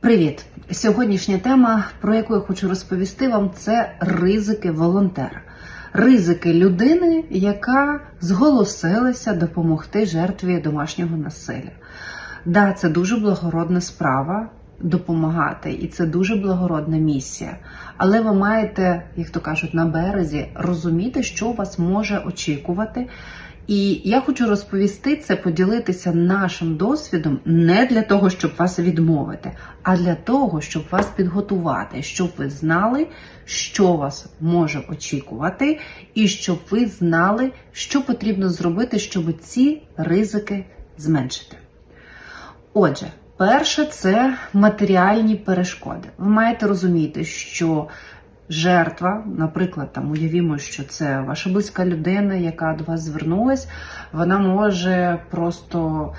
Привіт! Сьогоднішня тема, про яку я хочу розповісти вам, це ризики волонтера. Ризики людини, яка зголосилася допомогти жертві домашнього насилля. Да, це дуже благородна справа допомагати, і це дуже благородна місія. Але ви маєте, як то кажуть, на березі розуміти, що вас може очікувати. І я хочу розповісти це, поділитися нашим досвідом не для того, щоб вас відмовити, а для того, щоб вас підготувати, щоб ви знали, що вас може очікувати, і щоб ви знали, що потрібно зробити, щоб ці ризики зменшити. Отже, перше це матеріальні перешкоди. Ви маєте розуміти, що жертва, наприклад, там уявімо, що це ваша близька людина, яка до вас звернулась, вона може просто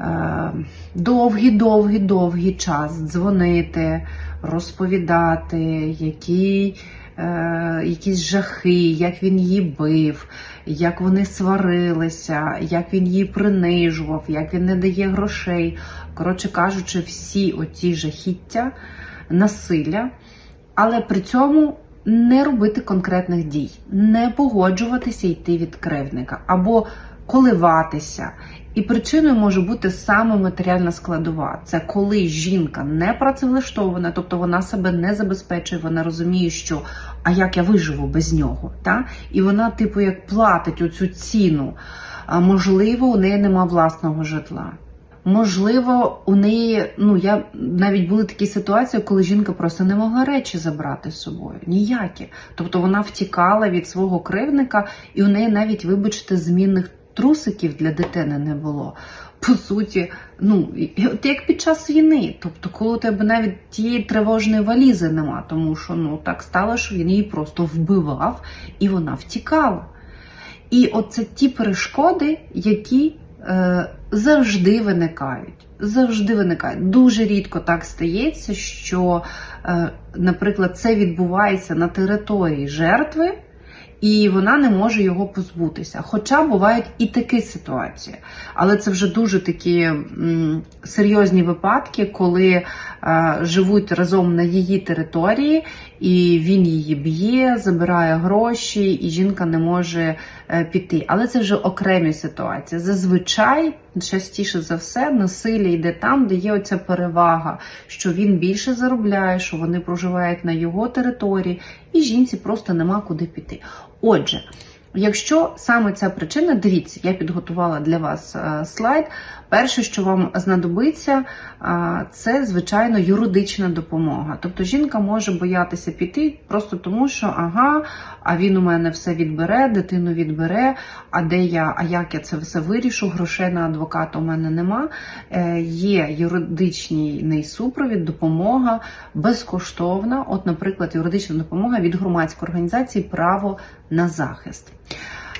е, довгий, довгий, довгий час дзвонити, розповідати, які, е, якісь жахи, як він її бив, як вони сварилися, як він її принижував, як він не дає грошей. Коротше кажучи, всі оці жахіття, насилля але при цьому не робити конкретних дій, не погоджуватися йти від кривдника або коливатися. І причиною може бути саме матеріальна складова. Це коли жінка не працевлаштована, тобто вона себе не забезпечує, вона розуміє, що а як я виживу без нього. Та? І вона, типу, як платить оцю ціну. А можливо, у неї нема власного житла. Можливо, у неї, ну я навіть були такі ситуації, коли жінка просто не могла речі забрати з собою. Ніякі. Тобто вона втікала від свого кривника, і у неї навіть, вибачте, змінних трусиків для дитини не було. По суті, ну от як під час війни. Тобто, коли у тебе навіть тієї тривожної валізи нема, тому що ну так стало, що він її просто вбивав і вона втікала. І оце ті перешкоди, які е, завжди виникають. Завжди виникають. Дуже рідко так стається, що, е, наприклад, це відбувається на території жертви. І вона не може його позбутися. Хоча бувають і такі ситуації. Але це вже дуже такі м, серйозні випадки, коли е, живуть разом на її території, і він її б'є, забирає гроші, і жінка не може е, піти. Але це вже окремі ситуації. Зазвичай, частіше за все, насилля йде там, де є оця перевага, що він більше заробляє, що вони проживають на його території, і жінці просто нема куди піти. Отже, якщо саме ця причина, дивіться, я підготувала для вас е, слайд. Перше, що вам знадобиться, це звичайно юридична допомога. Тобто жінка може боятися піти просто тому, що ага, а він у мене все відбере, дитину відбере. А де я, а як я це все вирішу? Грошей на адвоката у мене нема. Е, Є юридичний супровід, допомога безкоштовна. От, наприклад, юридична допомога від громадської організації Право на захист.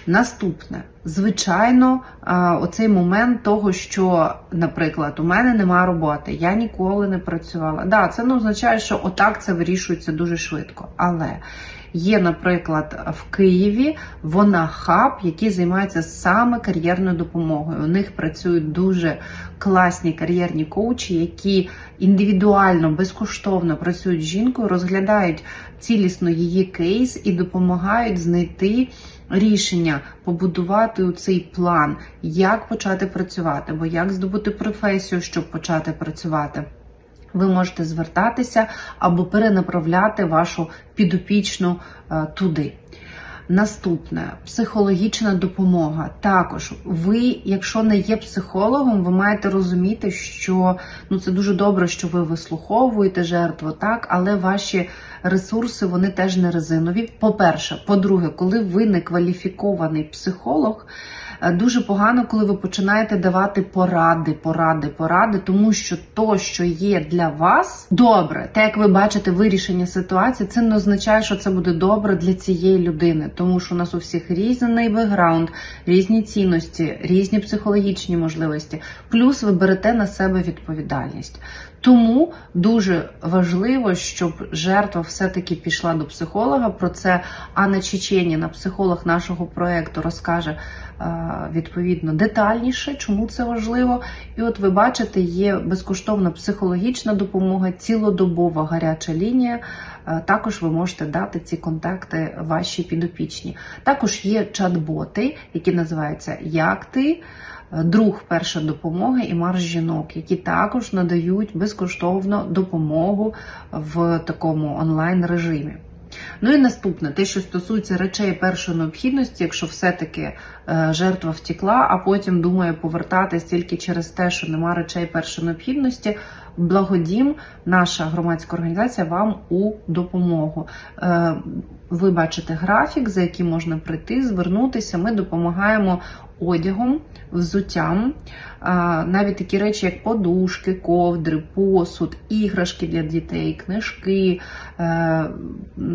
Наступне, звичайно, оцей момент того, що, наприклад, у мене нема роботи, я ніколи не працювала. Да, це не означає, що отак це вирішується дуже швидко. Але є, наприклад, в Києві вона хаб, який займається саме кар'єрною допомогою. У них працюють дуже класні кар'єрні коучі, які індивідуально, безкоштовно працюють з жінкою, розглядають цілісно її кейс і допомагають знайти рішення побудувати цей план, як почати працювати, або як здобути професію, щоб почати працювати. Ви можете звертатися або перенаправляти вашу підопічну е, туди. Наступне психологічна допомога. Також ви, якщо не є психологом, ви маєте розуміти, що ну це дуже добре, що ви вислуховуєте жертву, так, але ваші ресурси вони теж не резинові. По-перше, по-друге, коли ви не кваліфікований психолог. Дуже погано, коли ви починаєте давати поради, поради, поради, тому що то, що є для вас, добре, те, як ви бачите вирішення ситуації, це не означає, що це буде добре для цієї людини, тому що у нас у всіх різний бекграунд, різні цінності, різні психологічні можливості. Плюс ви берете на себе відповідальність. Тому дуже важливо, щоб жертва все-таки пішла до психолога. Про це Анна Чеченіна, психолог нашого проекту, розкаже відповідно детальніше, чому це важливо. І от ви бачите, є безкоштовна психологічна допомога, цілодобова гаряча лінія. Е, Також ви можете дати ці контакти вашій підопічні. Також є чат-боти, які називаються Як ти. е, Друг перша допомога і марш жінок, які також надають безкоштовно допомогу в такому онлайн режимі. Ну і наступне, те, що стосується речей першої необхідності, якщо все-таки е, жертва втекла, а потім думає повертатись тільки через те, що нема речей першої необхідності. Благодім, наша громадська організація вам у допомогу. Е, ви бачите графік, за яким можна прийти, звернутися. Ми допомагаємо одягом, взуттям, навіть такі речі, як подушки, ковдри, посуд, іграшки для дітей, книжки, е,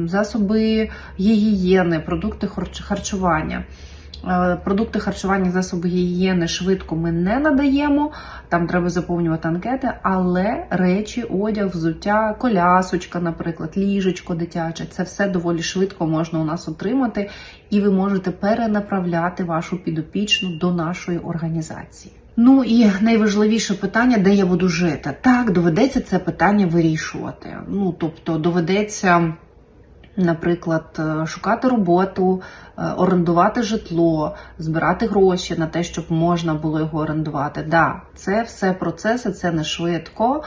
засоби гігієни, продукти харч- харчування. Е, Продукти харчування, засоби гігієни швидко ми не надаємо, там треба заповнювати анкети, але речі, одяг, взуття, колясочка, наприклад, ліжечко дитяче, це все доволі швидко можна у нас отримати, і ви можете перенаправляти вашу підопічну до нашої організації. Ну і найважливіше питання, де я буду жити. Так, доведеться це питання вирішувати. Ну тобто доведеться. Наприклад, е, шукати роботу, е, орендувати житло, збирати гроші на те, щоб можна було його орендувати. Да, це все процеси, це не швидко,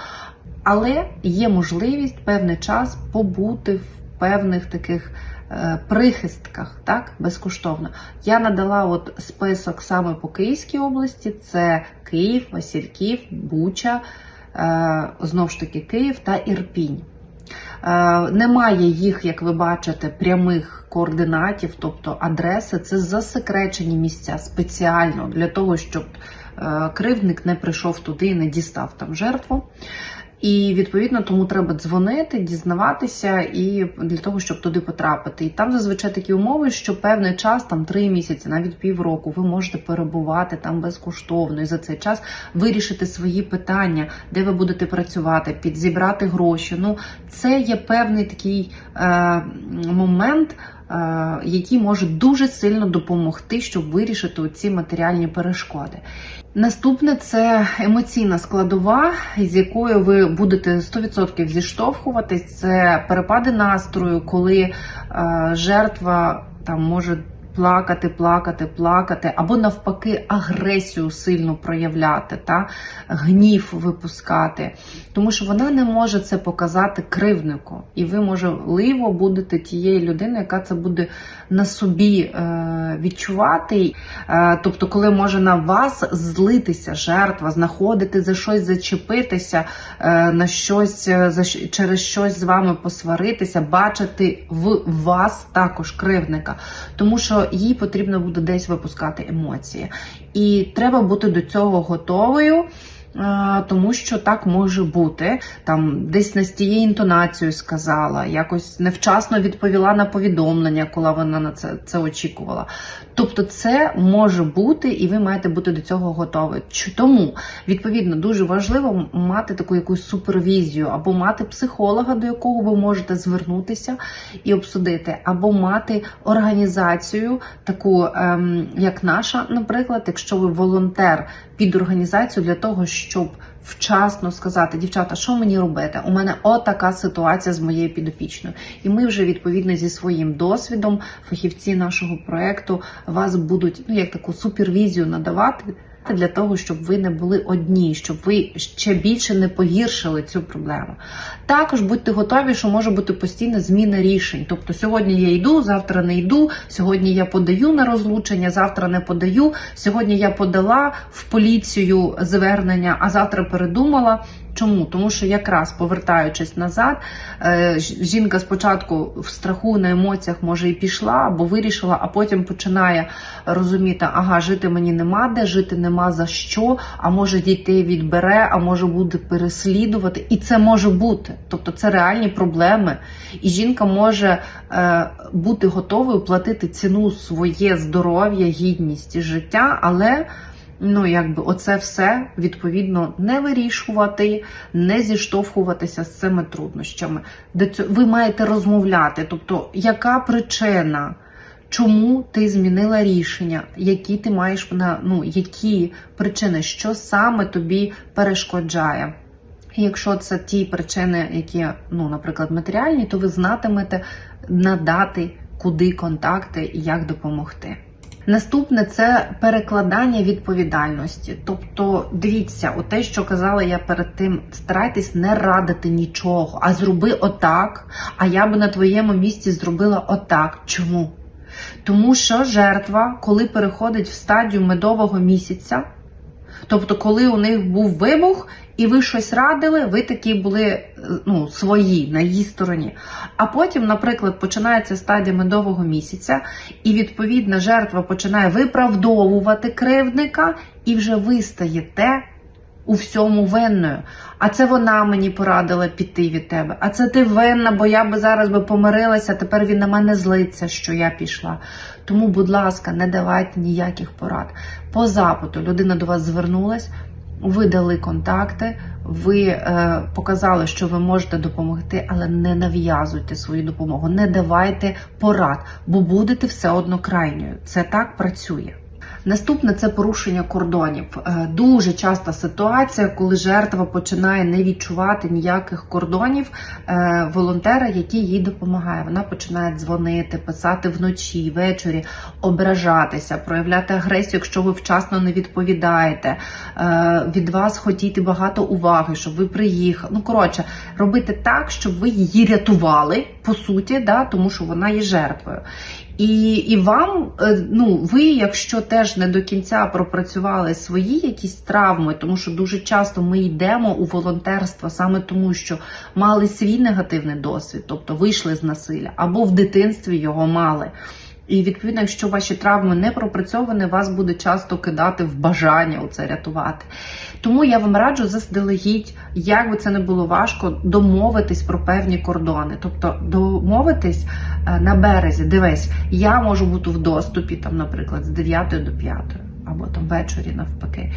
але є можливість певний час побути в певних таких е, прихистках, так, безкоштовно. Я надала от список саме по Київській області: це Київ, Васильків, Буча, е, знов ж таки Київ та Ірпінь. Е, Немає їх, як ви бачите, прямих координатів, тобто адреси. Це засекречені місця спеціально для того, щоб е, кривдник не прийшов туди і не дістав там жертву. І відповідно тому треба дзвонити, дізнаватися і для того, щоб туди потрапити. І там зазвичай такі умови, що певний час, там три місяці, навіть півроку, ви можете перебувати там безкоштовно і за цей час вирішити свої питання, де ви будете працювати, підзібрати гроші. Ну це є певний такий е, момент. Е, можуть дуже сильно допомогти, щоб вирішити ці матеріальні перешкоди. Наступне це емоційна складова, з якою ви будете 100% зіштовхуватись. Це перепади настрою, коли е, жертва там може плакати, плакати, плакати, або навпаки агресію сильно проявляти, та? Гнів випускати, тому що вона не може це показати кривнику, і ви можливо будете тією людиною, яка це буде на собі е, відчувати. Е, тобто, коли може на вас злитися жертва, знаходити за щось зачепитися, е, на щось е, за через щось з вами посваритися, бачити в вас також кривника, тому що їй потрібно буде десь випускати емоції, і треба бути до цього готовою. Е, Тому що так може бути, там десь не з тією інтонацією сказала, якось невчасно відповіла на повідомлення, коли вона на це, це очікувала. Тобто, це може бути, і ви маєте бути до цього готові. Тому відповідно дуже важливо мати таку якусь супервізію, або мати психолога, до якого ви можете звернутися і обсудити, або мати організацію, таку ем, як наша, наприклад, якщо ви волонтер під організацію для того, щоб вчасно сказати, дівчата, що мені робити? У мене отака ситуація з моєю підопічною. І ми вже відповідно зі своїм досвідом, фахівці нашого проекту вас будуть ну як таку супервізію надавати. Для того щоб ви не були одні, щоб ви ще більше не погіршили цю проблему. Також будьте готові, що може бути постійна зміна рішень. Тобто сьогодні я йду, завтра не йду. Сьогодні я подаю на розлучення, завтра не подаю. Сьогодні я подала в поліцію звернення, а завтра передумала. Чому? Тому що якраз повертаючись назад, е, жінка спочатку в страху на емоціях може і пішла або вирішила, а потім починає розуміти, ага, жити мені нема де, жити нема за що, а може дітей відбере, а може буде переслідувати. І це може бути. Тобто це реальні проблеми. І жінка може е, бути готовою платити ціну своє здоров'я, гідність і життя, але. Ну, якби оце все відповідно не вирішувати, не зіштовхуватися з цими труднощами. Ви маєте розмовляти. Тобто, яка причина? чому ти змінила рішення, які ти маєш на ну, які причини, що саме тобі перешкоджає. Якщо це ті причини, які, ну, наприклад, матеріальні, то ви знатимете надати куди контакти і як допомогти. Наступне це перекладання відповідальності. Тобто, дивіться, у те, що казала я перед тим, старайтесь не радити нічого, а зроби отак. А я би на твоєму місці зробила отак. Чому? Тому що жертва, коли переходить в стадію медового місяця, тобто, коли у них був вибух, і ви щось радили, ви такі були е, ну, свої на її стороні. А потім, наприклад, починається стадія медового місяця, і відповідна жертва починає виправдовувати кривдника, і вже ви стаєте у всьому винною. А це вона мені порадила піти від тебе. А це ти винна, бо я би зараз би помирилася, тепер він на мене злиться, що я пішла. Тому, будь ласка, не давайте ніяких порад. По запиту людина до вас звернулась. Ви дали контакти, ви е, показали, що ви можете допомогти, але не нав'язуйте свою допомогу, не давайте порад, бо будете все одно крайньою. Це так працює. Наступне це порушення кордонів. Е, Дуже часта ситуація, коли жертва починає не відчувати ніяких кордонів е, волонтера, який їй допомагає. Вона починає дзвонити, писати вночі, ввечері, ображатися, проявляти агресію, якщо ви вчасно не відповідаєте. Е, Від вас хотіти багато уваги, щоб ви приїхали. Ну коротше, робити так, щоб ви її рятували по суті, да, тому що вона є жертвою. І і вам, е, ну ви, якщо теж не до кінця пропрацювали свої якісь травми, тому що дуже часто ми йдемо у волонтерство саме тому, що мали свій негативний досвід, тобто вийшли з насилля, або в дитинстві його мали. І відповідно, якщо ваші травми не пропрацьовані, вас буде часто кидати в бажання це рятувати. Тому я вам раджу заздалегідь, як би це не було важко, домовитись про певні кордони. Тобто домовитись е, на березі, дивись, я можу бути в доступі, там, наприклад, з 9 до 5, або там ввечері навпаки.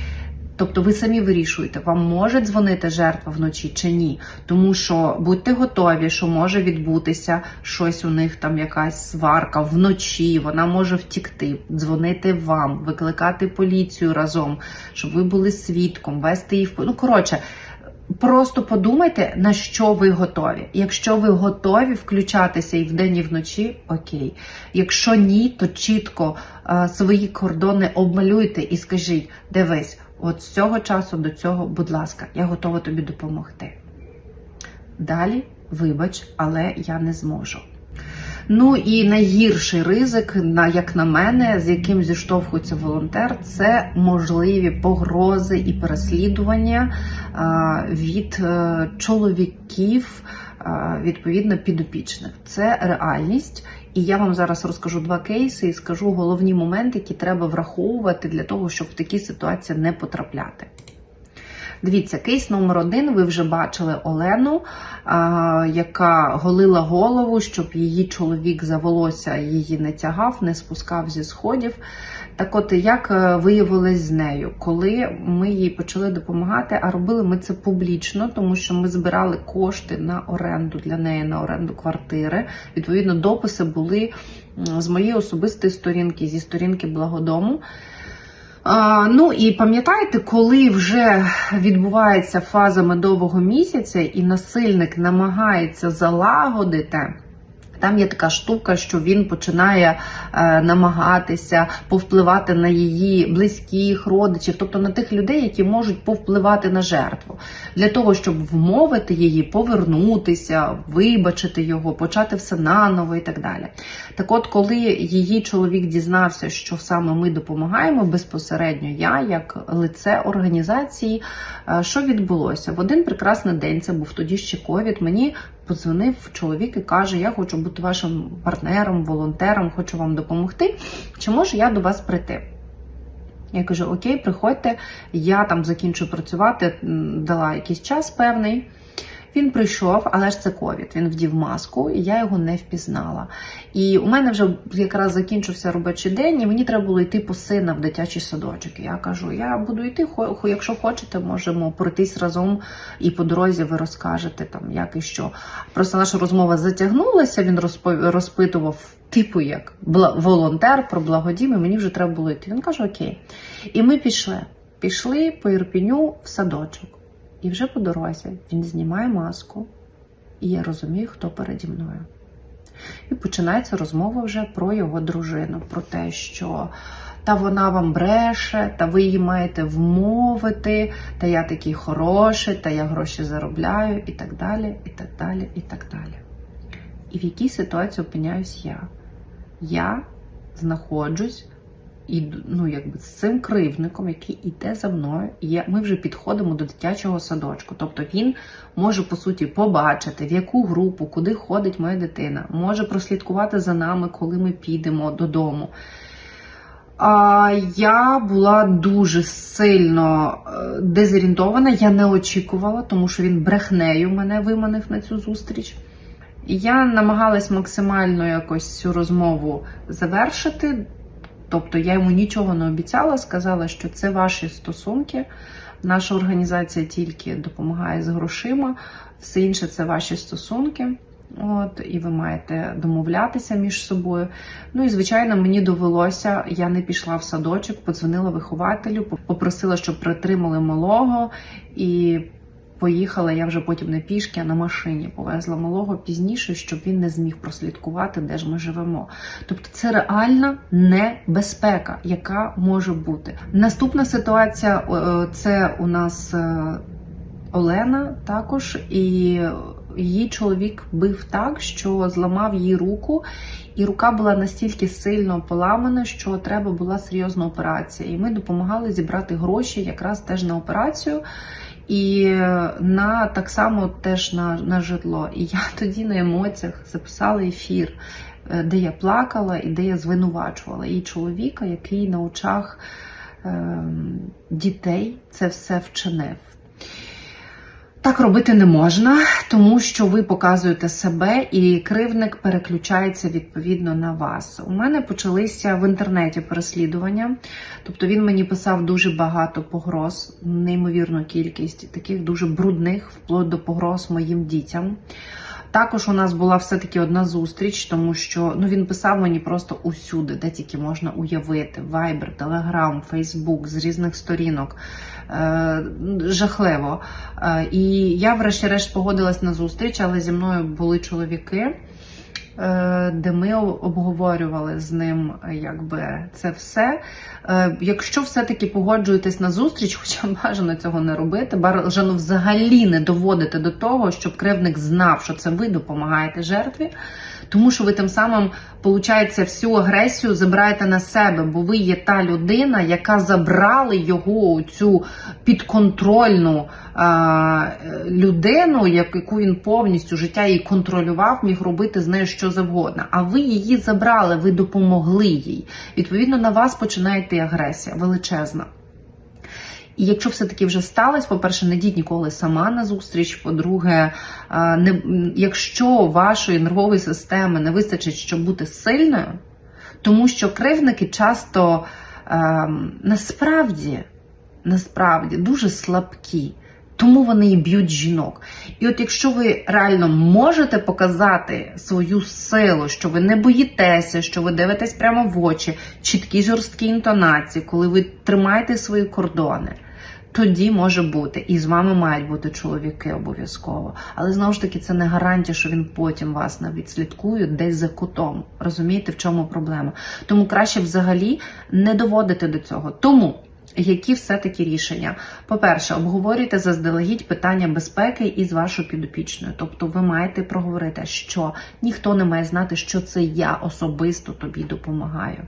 Тобто ви самі вирішуєте, вам може дзвонити жертва вночі чи ні. Тому що будьте готові, що може відбутися щось у них там якась сварка вночі, вона може втікти, дзвонити вам, викликати поліцію разом, щоб ви були свідком, вести її в Ну коротше. Просто подумайте, на що ви готові. Якщо ви готові включатися і вдень, і вночі, окей. Якщо ні, то чітко е, свої кордони обмалюйте і скажіть: дивись, от з цього часу до цього, будь ласка, я готова тобі допомогти. Далі, вибач, але я не зможу. Ну і найгірший ризик, як на мене, з яким зіштовхується волонтер, це можливі погрози і переслідування від е, чоловіків, відповідно підопічних. Це реальність. І я вам зараз розкажу два кейси і скажу головні моменти, які треба враховувати для того, щоб в такі ситуації не потрапляти. Дивіться, кейс номер один. Ви вже бачили Олену, а, яка голила голову, щоб її чоловік за волосся її не тягав, не спускав зі сходів. Так от, як е, виявилось з нею, коли ми їй почали допомагати, а робили ми це публічно, тому що ми збирали кошти на оренду для неї, на оренду квартири. Відповідно, дописи були з моєї особистої сторінки, зі сторінки благодому. А, Ну і пам'ятаєте, коли вже відбувається фаза медового місяця, і насильник намагається залагодити. Там є така штука, що він починає е, намагатися повпливати на її близьких родичів, тобто на тих людей, які можуть повпливати на жертву, для того, щоб вмовити її повернутися, вибачити його, почати все наново і так далі. Так от, коли її чоловік дізнався, що саме ми допомагаємо безпосередньо, я, як лице організації, е, що відбулося? В один прекрасний день, це був тоді ще ковід, мені подзвонив чоловік і каже: Я хочу бути вашим партнером, волонтером, хочу вам допомогти. Чи можу я до вас прийти? Я кажу: Окей, приходьте, я там закінчу працювати, дала якийсь час певний. Він прийшов, але ж це ковід. Він вдів маску, і я його не впізнала. І у мене вже якраз закінчився робочий день, і мені треба було йти по сина в дитячий садочок. Я кажу: я буду йти, якщо хочете, можемо пройтись разом і по дорозі ви розкажете там, як і що. Просто наша розмова затягнулася. Він розпитував, типу, як волонтер про благодім, і мені вже треба було йти. Він каже: Окей. І ми пішли. Пішли по Ірпіню в садочок. І вже по дорозі він знімає маску, і я розумію, хто переді мною. І починається розмова вже про його дружину, про те, що та вона вам бреше, та ви її маєте вмовити, та я такий хороший, та я гроші заробляю, і так далі, і так далі, і так далі. І в якій ситуації опиняюсь я? Я знаходжусь і ну, якби з цим кривдником, який іде за мною, і ми вже підходимо до дитячого садочку. Тобто він може по суті побачити, в яку групу, куди ходить моя дитина, може прослідкувати за нами, коли ми підемо додому. А я була дуже сильно е, дезорієнтована, я не очікувала, тому що він брехнею мене виманив на цю зустріч. Я намагалась максимально якось цю розмову завершити. Тобто я йому нічого не обіцяла, сказала, що це ваші стосунки. Наша організація тільки допомагає з грошима, все інше це ваші стосунки. От, і ви маєте домовлятися між собою. Ну і звичайно, мені довелося, я не пішла в садочок, подзвонила вихователю, попросила, щоб притримали малого, і поїхала я вже потім не пішки, а на машині повезла малого пізніше, щоб він не зміг прослідкувати, де ж ми живемо. Тобто це реальна небезпека, яка може бути. Наступна ситуація е, це у нас е, Олена також, і її чоловік бив так, що зламав їй руку, і рука була настільки сильно поламана, що треба була серйозна операція. І ми допомагали зібрати гроші якраз теж на операцію. І на так само теж на, на житло. І я тоді на емоціях записала ефір, е, де я плакала і де я звинувачувала і чоловіка, який на очах е дітей це все вчинив. Так робити не можна, тому що ви показуєте себе, і кривник переключається відповідно на вас. У мене почалися в інтернеті переслідування, тобто він мені писав дуже багато погроз, неймовірну кількість таких дуже брудних, вплоть до погроз моїм дітям. Також у нас була все-таки одна зустріч, тому що ну він писав мені просто усюди, де тільки можна уявити: Viber, Telegram, Facebook, з різних сторінок. Е, жахливо. Е, і я, врешті-решт, погодилась на зустріч, але зі мною були чоловіки, де ми обговорювали з ним якби це все. Е, Якщо все-таки погоджуєтесь на зустріч, хоча бажано цього не робити, бажано взагалі не доводити до того, щоб кривник знав, що це ви допомагаєте жертві. Тому що ви тим самим, виходить, всю агресію забираєте на себе, бо ви є та людина, яка забрали його цю підконтрольну а, людину, яку він повністю життя її контролював, міг робити з нею що завгодно. А ви її забрали, ви допомогли їй. Відповідно, на вас починає йти агресія величезна. І якщо все-таки вже сталося, по-перше, не йдіть ніколи сама на зустріч. По-друге, не, якщо вашої нервової системи не вистачить, щоб бути сильною, тому що кривники часто е, насправді, насправді дуже слабкі. Тому вони і б'ють жінок. І от якщо ви реально можете показати свою силу, що ви не боїтеся, що ви дивитесь прямо в очі, чіткі жорсткі інтонації, коли ви тримаєте свої кордони, тоді може бути. І з вами мають бути чоловіки обов'язково. Але знову ж таки, це не гарантія, що він потім вас навіть слідкує десь за кутом. Розумієте, в чому проблема? Тому краще взагалі не доводити до цього. Тому. Які все-таки рішення? По-перше, обговорюйте заздалегідь питання безпеки із вашою підопічною. Тобто ви маєте проговорити, що ніхто не має знати, що це я особисто тобі допомагаю.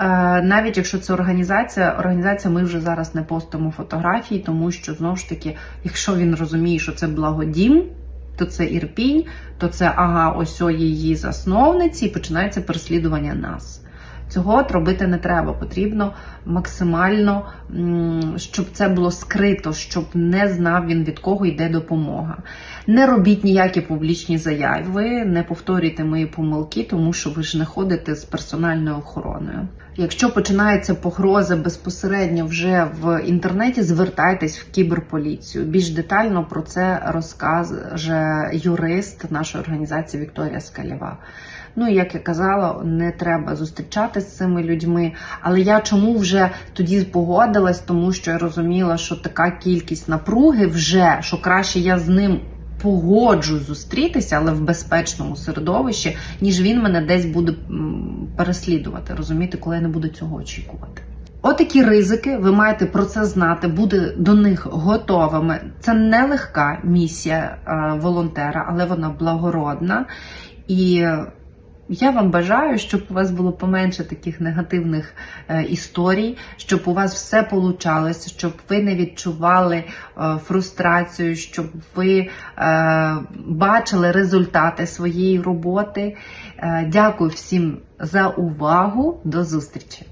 Е, навіть якщо це організація, організація ми вже зараз не постимо фотографії, тому що знову ж таки, якщо він розуміє, що це благодім, то це ірпінь, то це ага, ось її засновниці, і починається переслідування нас. Цього от робити не треба. Потрібно максимально, щоб це було скрито, щоб не знав він від кого йде допомога. Не робіть ніякі публічні заяви, не повторюйте мої помилки, тому що ви ж не ходите з персональною охороною. Якщо починається погроза безпосередньо вже в інтернеті, звертайтесь в кіберполіцію. Більш детально про це розкаже юрист нашої організації Вікторія Скалєва. Ну і як я казала, не треба зустрічатися з цими людьми. Але я чому вже тоді погодилась, тому що я розуміла, що така кількість напруги вже що краще я з ним. Погоджу зустрітися, але в безпечному середовищі, ніж він мене десь буде переслідувати. Розумієте, коли я не буду цього очікувати. Отакі ризики, ви маєте про це знати, бути до них готовими. Це не легка місія е, волонтера, але вона благородна. І я вам бажаю, щоб у вас було поменше таких негативних е, історій, щоб у вас все получалося, щоб ви не відчували е, фрустрацію, щоб ви е, бачили результати своєї роботи. Дякую всім за увагу. До зустрічі!